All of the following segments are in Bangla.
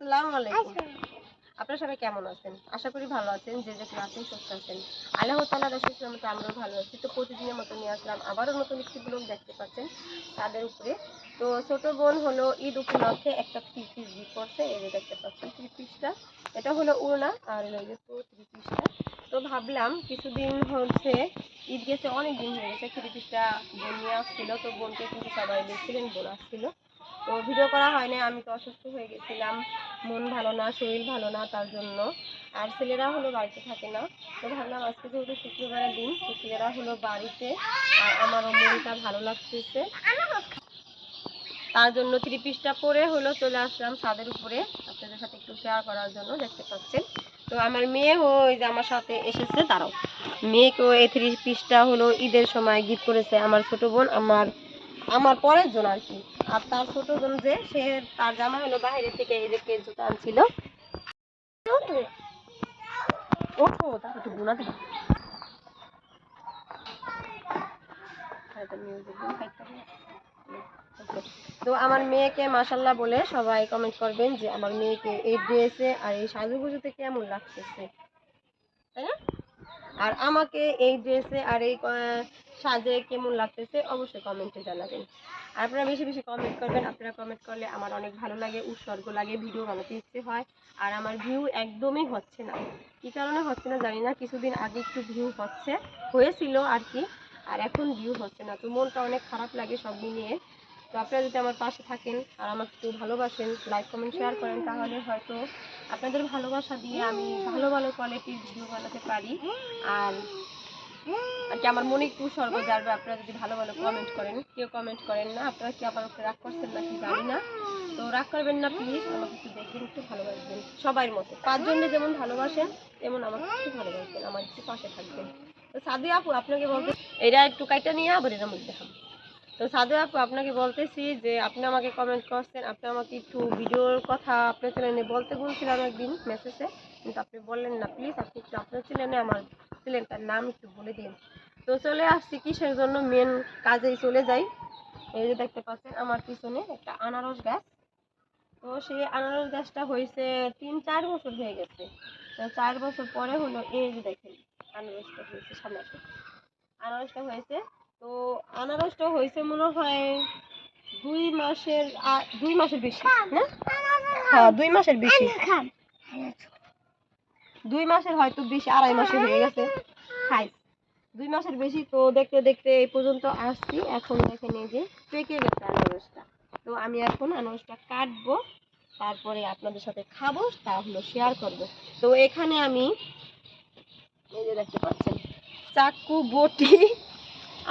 আসসালামু আলাইকুম। আপনারা সবাই কেমন আছেন? আশা করি ভালো আছেন যে যেখানে আছেন সুস্থ আছেন। আল্লাহ তালা রসুলের মতো আমরাও ভালো আছি। তো প্রতিদিনের মতো নিয়ে আসলাম আবারও নতুন একটি ব্লগ দেখতে পাচ্ছেন তাদের উপরে। তো ছোট বোন হলো ঈদ উপলক্ষে একটা থ্রি পিস গিফট করছে এই যে দেখতে পাচ্ছেন থ্রি পিসটা এটা হলো উড়না আর হলো এই যে তো থ্রি পিসটা তো ভাবলাম কিছুদিন হচ্ছে ঈদ গেছে অনেক দিন হয়ে গেছে থ্রি পিসটা বোন নিয়ে আসছিল তো বোনকে কিন্তু সবাই দেখছিলেন বোন আসছিল। তো ভিডিও করা হয়নি, আমি তো অসুস্থ হয়ে গেছিলাম। মন ভালো না, শরীর ভালো না তার জন্য। আর ছেলেরা হলো বাড়িতে থাকে না। তো ভাবলাম আজকে যেহেতু শুক্রবারের দিন, তো ছেলেরা হলো বাড়িতে। আর আমারও মনটা ভালো লাগতেছে। তার জন্য থ্রি পিসটা পরে হলো চলে আসলাম ছাদের উপরে। আপনাদের সাথে একটু শেয়ার করার জন্য দেখতে পাচ্ছেন। তো আমার মেয়ে ওই যে আমার সাথে এসেছে তারাও মেয়েকেও এই থ্রি পিসটা হলো ঈদের সময় গিফট করেছে। আমার ছোট বোন, আমার আমার পরের জন আর কি। আর তার ছোট জন যে, সে তার জামা হলো বাইরে থেকে এই যে কে জুতা আনছিল। ওঠো তার একটু গুণা দেবো তো আমার মেয়েকে মাসাল্লাহ বলে সবাই কমেন্ট করবেন যে আমার মেয়েকে এই ড্রেসে আর এই সাজুগুজুতে কেমন লাগতেছে। তাই না? আর আমাকে এই ড্রেসে আর এই সাজে কেমন লাগতেছে অবশ্যই কমেন্টে জানাবেন। আর আপনারা বেশি বেশি কমেন্ট করবেন, আপনারা কমেন্ট করলে আমার অনেক ভালো লাগে, উৎসর্গ লাগে, ভিডিও বানাতে ইচ্ছে হয়, আর আমার ভিউ একদমই হচ্ছে না। কী কারণে হচ্ছে না জানি না, কিছুদিন আগে একটু ভিউ হচ্ছে, হয়েছিল আর কি আর এখন ভিউ হচ্ছে না। তো মনটা অনেক খারাপ লাগে সব মিলিয়ে। তো আপনারা যদি আমার পাশে থাকেন আর আমাকে একটু ভালোবাসেন লাইক কমেন্ট শেয়ার করেন, তাহলে হয়তো আপনাদের ভালোবাসা দিয়ে আমি ভালো ভালো কোয়ালিটির ভিডিও বানাতে পারি। আর আর কি আমার মনে একটু স্বর্গ যাবে আপনারা যদি ভালো ভালো কমেন্ট করেন, কেউ কমেন্ট করেন না, আপনারা কি আমার রাগ করছেন নাকি জানি না। তো রাগ করবেন না প্লিজ আমাকে একটু দেখবেন একটু ভালোবাসবেন, সবার মতো। পাঁচজনে যেমন ভালোবাসেন, তেমন আমাকে একটু ভালোবাসবেন, আমার একটু পাশে থাকবেন। তো সাদি আপু, আপনাকে বলতে এরা একটু কাইটা নিয়ে আবার এর মধ্যে দেখাবো। তো সাদু আপু, আপনাকে বলতেছি যে, আপনি আমাকে কমেন্ট করছেন, আপনি আমাকে একটু ভিডিওর কথা আপনার চ্যানেলে বলতে বলছিলাম একদিন মেসেজে কিন্তু আপনি বললেন না প্লিজ আপনি একটু আপনার চ্যানেলে আমার চ্যানেলটার নাম একটু বলে দিন। তো চলে আসছি কিসের জন্য? মেন কাজেই চলে যাই। এই যে দেখতে পাচ্ছেন আমার পিছনে একটা আনারস গাছ। তো সেই আনারস গাছটা হয়েছে তিন চার বছর হয়ে গেছে। তো চার বছর পরে হলো এই যে দেখেন আনারসটা হয়েছে সামনে। আনারসটা হয়েছে। তো আনারসটা হয়েছে মনে হয় দুই মাসের দুই মাসের বেশি না হ্যাঁ দুই মাসের বেশি। দুই মাসের হয়তো বেশি, আড়াই মাসে হয়ে গেছে। খাই দুই মাসের বেশি তো দেখতে দেখতে এই পর্যন্ত আসছি। এখন দেখেন এই যে পেকে গেছে আনারসটা। তো আমি এখন আনারসটা কাটবো, তারপরে আপনাদের সাথে খাব, তা হলো শেয়ার করব। তো এখানে আমি এই যে দেখতে পাচ্ছেন, চাকু, বটি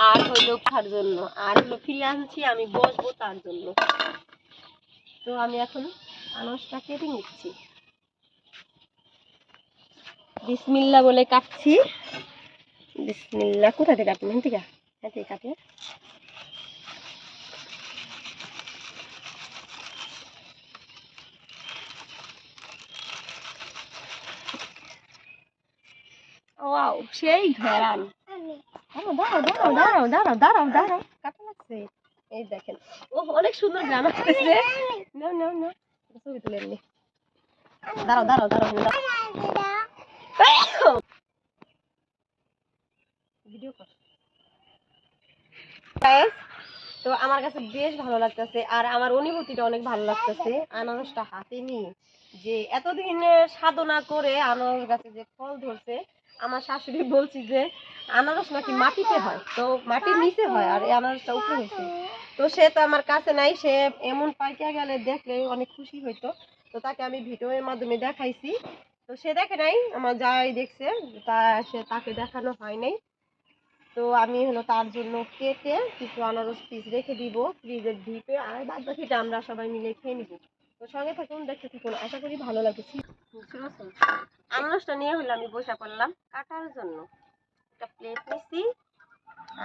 আর হলো খার জন্য। আর হলো ফিরে আনছি আমি বসবো তার জন্য। তো আমি এখন আনারসটা কেটে নিচ্ছি। বিসমিল্লা বলে কাটছি। বিসমিল্লা, কোথা থেকে কাটবেন এখান থেকে? এখান থেকে কাটে ওয়াও, সেই ঘেরান দাঁড়াও দাঁড়াও দাঁড়াও দাঁড়াও দাঁড়াও দাঁড়াও কাটা লাগছে। এই দেখেন। ও অনেক সুন্দর গ্রাম আসতেছে। নাও নাও নাও। ছবি তুলে নি। দাঁড়াও দাঁড়াও দাঁড়াও দাঁড়াও ভিডিও কর Guys, তো আমার কাছে বেশ ভালো লাগতেছে আর আমার অনুভূতিটা অনেক ভালো লাগতেছে। আনারসটা হাতে নিয়ে যে এতদিন সাধনা করে আনারস গাছে যে ফল ধরছে আমার শাশুড়ি বলছি যে আনারস নাকি মাটিতে হয়। তো মাটির নিচে হয় আর এই আনারসটা উপরে হয়েছে। তো সে তো আমার কাছে নাই সে এমন পাইকা গেলে দেখলে অনেক খুশি হইতো। তো তাকে আমি ভিডিওর মাধ্যমে দেখাইছি। তো সে দেখে নাই আমার যাই দেখছে তা সে তাকে দেখানো হয় নাই। তো আমি হলো তার জন্য কেটে কিছু আনারস পিস রেখে দিব, ফ্রিজের ডিপে আর বাদ বাকিটা আমরা সবাই মিলে খেয়ে নিব। তো সঙ্গে থাকুন, দেখতে থাকুন, আশা করি ভালো লাগছে। আনারসটা নিয়ে হলো আমি বসে পড়লাম কাটার জন্য। একটা প্লেট নিছি,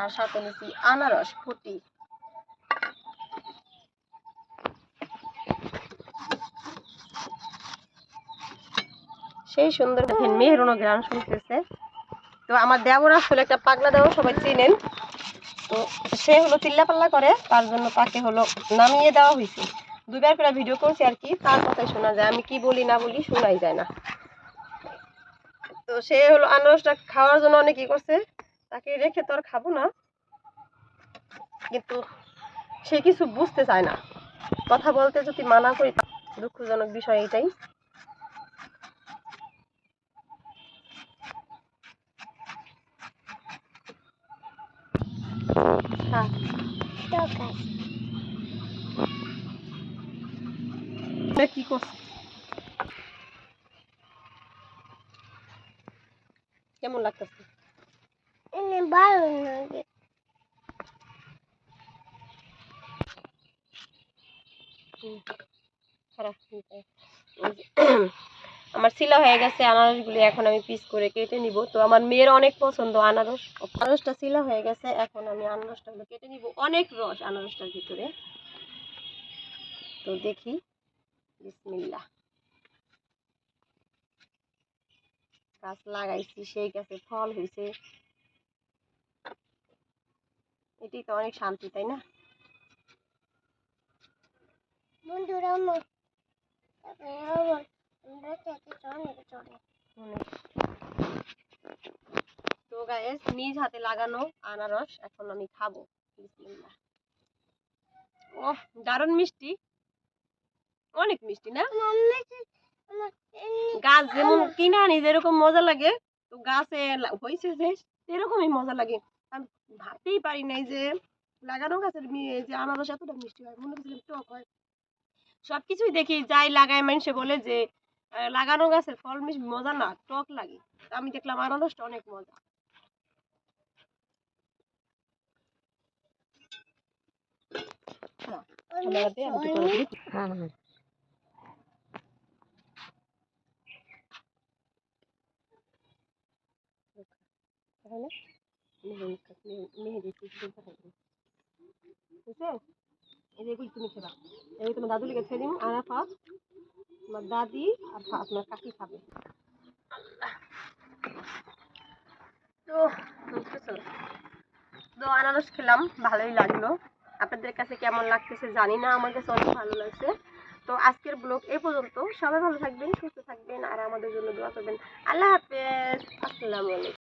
আর সাথে নিছি আনারস ফুটি। সেই সুন্দর দেখেন মেহরুনো গ্রাম শুনতেছে। তো আমার দেবর আসলে একটা পাগলা দেবর সবাই চিনেন। তো সে হলো চিল্লাপাল্লা করে, তার জন্য তাকে হলো নামিয়ে দেওয়া হয়েছে। দুইবার করে ভিডিও করছি আর কি, তার কথাই শোনা যায়। আমি কি বলি না বলি শোনাই যায় না। তো সে হলো আনারসটা খাওয়ার জন্য অনেক কি করছে। তাকে রেখে তো আর খাব না। কিন্তু সে কিছু বুঝতে চায় না। কথা বলতে যদি মানা করি, দুঃখজনক বিষয় এটাই হ্যাঁ এটা কি করছে? কেমন লাগতেছে? ভালো লাগে। আমার শিলা হয়ে গেছে আনারসগুলি এখন আমি পিস করে কেটে নিব। তো আমার মেয়ের অনেক পছন্দ আনারস। আনারসটা শিলা হয়ে গেছে এখন আমি আনারসটা কেটে নিব। অনেক রস আনারসটার ভিতরে। তো দেখি। বিসমিল্লাহ। গাছ লাগাইছি সেই গাছে ফল হয়েছে এটি তো অনেক শান্তি তাই না? বন্ধুরা। তো গায়েস নিজ হাতে লাগানো আনারস এখন আমি খাব। বিসমিল্লাহ। ওহ দারুণ মিষ্টি। অনেক মিষ্টি না? গাছ যেমন কিনা আনি যেরকম মজা লাগে তো গাছে হয়েছে যে সেরকমই মজা লাগে। আমি ভাবতেই পারি নাই যে লাগানো গাছের যে আনারস এতটা মিষ্টি হয় মনে করছিলাম টক হয়। সবকিছুই দেখি যাই লাগায় মানুষে বলে যে লাগানো গাছের ফল মিষ্টি মজা না টক লাগে। আমি দেখলাম আনারসটা অনেক মজা। অনেক অনেক তাহলে মেহেদি কাট- মেহেদি কিছু বুঝছে এই যে এগুলি তুমি খেবা। এই তোমার দাদু আর আপনার কাকি খাবে। তো তো আনারস খেলাম, ভালোই লাগল। আপনাদের কাছে কেমন লাগতেছে জানি না, আমার কাছে অনেক ভালো লাগছে। তো আজকের ব্লগ এই পর্যন্ত। সবাই ভালো থাকবেন, সুস্থ থাকবেন, আর আমাদের জন্য দোয়া করবেন। আল্লাহ হাফেজ। আসসালামু আলাইকুম।